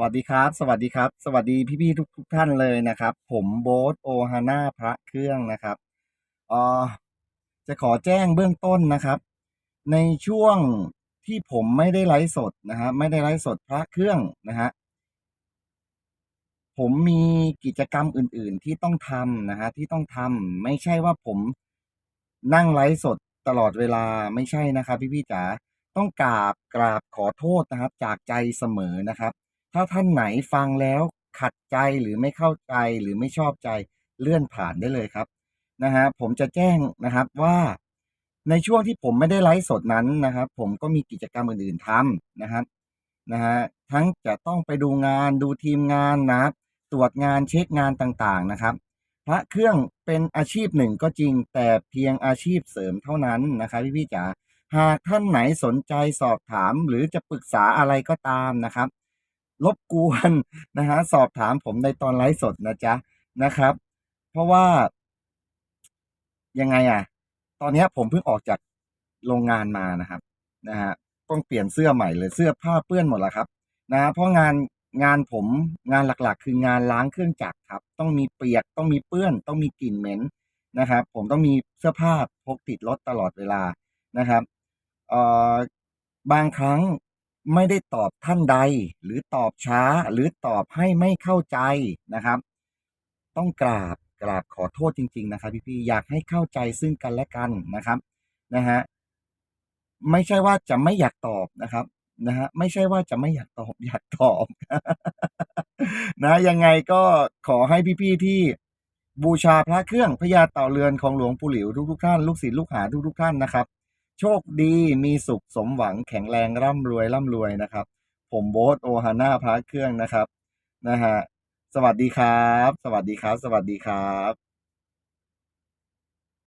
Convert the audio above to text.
วัสดีครับ สวัสดีครับ สวัสดีพี่ๆทุกๆท่านเลยนะครับ ผมโบ๊ทโอฮาน่าพระเครื่องนะครับอ่อจะขอแจ้งเบื้องต้นนะครับ ในช่วงที่ผมไม่ได้ไลฟ์สดนะฮะไม่ได้ไลฟ์สดพระเครื่องนะฮะผมมีกิจกรรมอื่น ๆ ที่ต้องทำนะฮะที่ต้องทำไม่ใช่ว่าผมนั่งไลฟ์สดตลอดเวลาไม่ใช่นะครับ พี่ๆจ๋าต้องกราบกราบขอโทษนะครับ จากใจเสมอนะครับ ถ้าท่านไหนฟังแล้วขัดใจหรือไม่เข้าใจหรือไม่ชอบใจเลื่อนผ่านได้เลยครับนะฮะผมจะแจ้งนะครับว่าในช่วงที่ผมไม่ได้ไลฟ์สดนั้นนะครับ ผมก็มีกิจกรรมอื่นๆทำนะครับนะฮะทั้งจะต้องไปดูงานดูทีมงานนะครับตรวจงานเช็คงานต่างๆนะครับ พระเครื่องเป็นอาชีพหนึ่งก็จริงแต่เพียงอาชีพเสริมเท่านั้นนะครับพี่ๆจ๋าหากท่านไหนสนใจสอบถามหรือจะปรึกษาอะไรก็ตามนะครับ รบกวนนะฮะสอบถามผมในตอนไลฟ์สดนะจ๊ะนะครับ เพราะว่า ยังไงอะ ตอนนี้ผมเพิ่งออกจากโรงงานมานะครับ นะฮะต้องเปลี่ยนเสื้อใหม่เลยเสื้อผ้าเปื้อนหมดแล้วครับ นะเพราะงานงานผมงานหลักๆ คืองานล้างเครื่องจักรครับ ต้องมีเปียกต้องมีเปื้อน ต้องมีกลิ่นเหม็นนะครับ ผมต้องมีเสื้อผ้าพกติดรถตลอดเวลานะครับเอ่อบางครั้ง ไม่ได้ตอบท่านใด หรือตอบช้าหรือตอบให้ไม่เข้าใจนะครับ ต้องกราบกราบขอโทษจริง ๆ นะครับ พี่ๆอยากให้เข้าใจซึ่งกันและกันนะครับนะฮะไม่ใช่ว่าจะไม่อยากตอบนะครับนะฮะไม่ใช่ว่าจะไม่อยากตอบอยากตอบนะยังไงก็ขอให้พี่ๆที่บูชาพระเครื่องพญาเต่าเรือนของหลวงปู่หลิวทุกๆท่านลูกศิษย์ลูกหาทุกๆท่านนะครับ โชคดีมีสุขสมหวังแข็งแรงร่ำรวยร่ำรวยนะครับ ผมโบ๊ทโอฮาน่าพระเครื่องนะครับนะฮะสวัสดีครับ สวัสดีครับ สวัสดีครับ